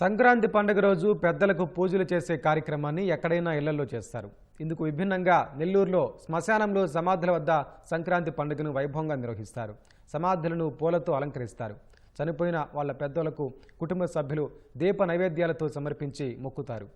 సంక్రాంతి పండుగ రోజు పెద్దలకు పూజలు చేసే కార్యక్రమాన్ని ఎక్కడైనా ఇళ్ళలో చేస్తారు. ఇందుకు విభిన్నంగా నెల్లూరులో శ్మశానంలో సమాధుల వద్ద సంక్రాంతి పండుగను వైభవంగా నిర్వహిస్తారు. సమాధులను పూలతో అలంకరిస్తారు. చనిపోయిన వాళ్ళ పెద్దలకు కుటుంబ సభ్యులు దీప నైవేద్యాలతో సమర్పించి మొక్కుతారు.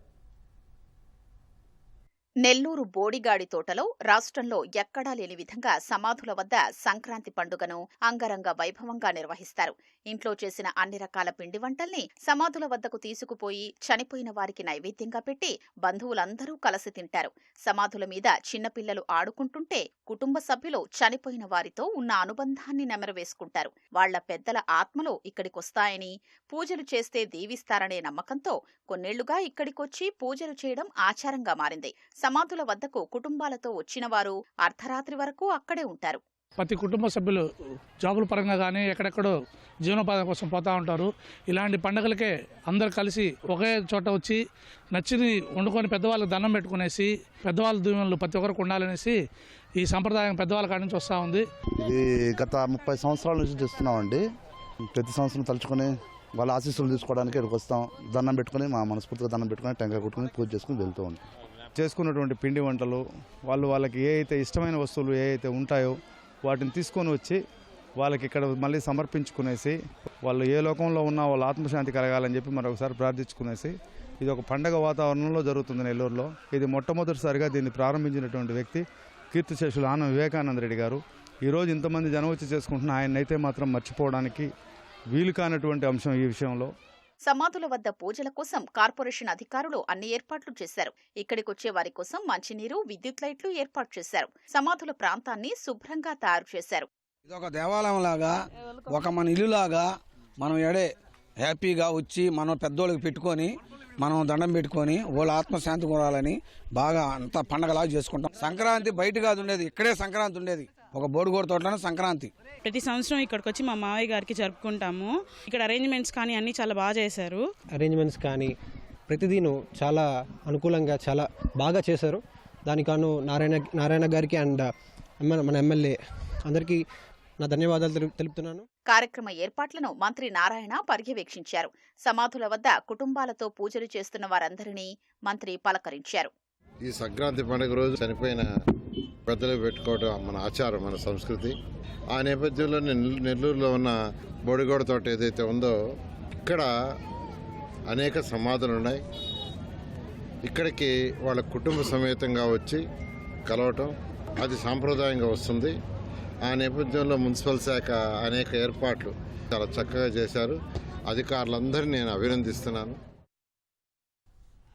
నెల్లూరు బోడిగాడి తోటలో రాష్ట్రంలో ఎక్కడా లేని విధంగా సమాధుల వద్ద సంక్రాంతి పండుగను అంగరంగ వైభవంగా నిర్వహిస్తారు. ఇంట్లో చేసిన అన్ని రకాల పిండి వంటల్ని సమాధుల వద్దకు తీసుకుపోయి చనిపోయిన వారికి నైవేద్యంగా పెట్టి బంధువులందరూ కలిసి తింటారు. సమాధుల మీద చిన్నపిల్లలు ఆడుకుంటుంటే కుటుంబ సభ్యులు చనిపోయిన వారితో ఉన్న అనుబంధాన్ని నెమరవేసుకుంటారు. వాళ్ళ పెద్దల ఆత్మలు ఇక్కడికొస్తాయని పూజలు చేస్తే దీవిస్తారనే నమ్మకంతో కొన్నేళ్ళుగా ఇక్కడికొచ్చి పూజలు చేయడం ఆచారంగా మారింది. సమాధుల వద్దకు కుటుంబాలతో వచ్చిన వారు అర్ధరాత్రి వరకు అక్కడే ఉంటారు. ప్రతి కుటుంబ సభ్యులు జాబుల పరంగా కానీ ఎక్కడెక్కడో జీవనోపాధి కోసం పోతూ ఉంటారు. ఇలాంటి పండుగలకే అందరు కలిసి ఒకే చోట వచ్చి నచ్చింది వండుకొని పెద్దవాళ్ళకి దండం పెట్టుకునేసి పెద్దవాళ్ళ దీవెనలు ప్రతి ఒక్కరికి ఉండాలనేసి ఈ సంప్రదాయం పెద్దవాళ్ళ కాడి నుంచి వస్తూ ఉంది. ఇది గత ముప్పై సంవత్సరాల నుంచి చేస్తున్నామండి. ప్రతి సంవత్సరం తలుచుకొని వాళ్ళ ఆశీస్సులు తీసుకోవడానికి ఇక్కడికి వస్తాం. దండం పెట్టుకొని మా మనస్ఫూర్తిగా దండం పెట్టుకొని టెంకాయ కొట్టుకొని పూజ చేసుకుని వెళ్తూ ఉంటాం. చేసుకున్నటువంటి పిండి వంటలు వాళ్ళు వాళ్ళకి ఏ అయితే ఇష్టమైన వస్తువులు ఏ అయితే ఉంటాయో వాటిని తీసుకొని వచ్చి వాళ్ళకి ఇక్కడ మళ్ళీ సమర్పించుకునేసి వాళ్ళు ఏ లోకంలో ఉన్నా వాళ్ళు ఆత్మశాంతి కలగాలని చెప్పి మరొకసారి ప్రార్థించుకునేసి ఇది ఒక పండగ వాతావరణంలో జరుగుతుంది నెల్లూరులో. ఇది మొట్టమొదటిసారిగా దీన్ని ప్రారంభించినటువంటి వ్యక్తి కీర్తిశేషులు ఆనం వివేకానంద రెడ్డి గారు. ఈరోజు ఇంతమంది జనం వచ్చి చేసుకుంటున్న ఆయన అయితే మాత్రం మర్చిపోవడానికి వీలు కానటువంటి అంశం ఈ విషయంలో. సమాధుల వద్ద పూజల కోసం కార్పొరేషన్ అధికారులు అన్ని ఏర్పాట్లు చేశారు. ఇక్కడికొచ్చే వారి కోసం మంచినీరు విద్యుత్ లైట్లు ఏర్పాటు చేశారు. సమాధుల ప్రాంతాన్ని శుభ్రంగా తయారు చేశారు. ఇది ఒక దేవాలయం లాగా ఒక మన ఇల్లు లాగా మనం ఎడే హ్యాపీగా వచ్చి మనం పెద్దోళ్ళకి పెట్టుకొని మనం దండం పెట్టుకొని వాళ్ళ ఆత్మశాంతి కొనాలని బాగా అంత పండగలాగా చేసుకుంటాం. సంక్రాంతి బయట కాదు ఉండేది ఇక్కడే సంక్రాంతి ఉండేది. ఒక బోడుగోడు తోటలోనే సంక్రాంతి. ప్రతి సంవత్సరం ఇక్కడికి వచ్చి మా మావయ్య గారికి జరుపుకుంటాము. ఇక్కడ అరేంజ్మెంట్స్ కానీ అన్ని చాలా బాగా చేశారు. అరేంజ్మెంట్స్ కానీ ప్రతిదీను చాలా అనుకూలంగా చాలా బాగా చేశారు. దానికాను నారాయణ నారాయణ గారికి అండ్ మన ఎమ్మెల్యే అందరికీ నా ధన్యవాదాలు తెలుపు- తెలుపుతున్నాను. కార్యక్రమ ఏర్పాట్లను మంత్రి నారాయణ పర్యవేక్షించారు. సమాధుల వద్ద కుటుంబాలతో పూజలు చేస్తున్న వారందరినీ మంత్రి పలకరించారు. ఈ సంక్రాంతి పండుగ రోజు చనిపోయిన పెద్దలు పెట్టుకోవడం మన ఆచారం మన సంస్కృతి. ఆ నేపథ్యంలో నెల్- నెల్లూరులో ఉన్న బొడిగోడ తోట ఏదైతే ఉందో ఇక్కడ అనేక సమాధులు ఉన్నాయి. ఇక్కడికి వాళ్ళ కుటుంబ సమేతంగా వచ్చి కలవటం అది సాంప్రదాయంగా వస్తుంది. ఆ నేపథ్యంలో మున్సిపల్ శాఖ అనేక ఏర్పాట్లు చాలా చక్కగా చేశారు. అధికారులందరినీ నేను అభినందిస్తున్నాను.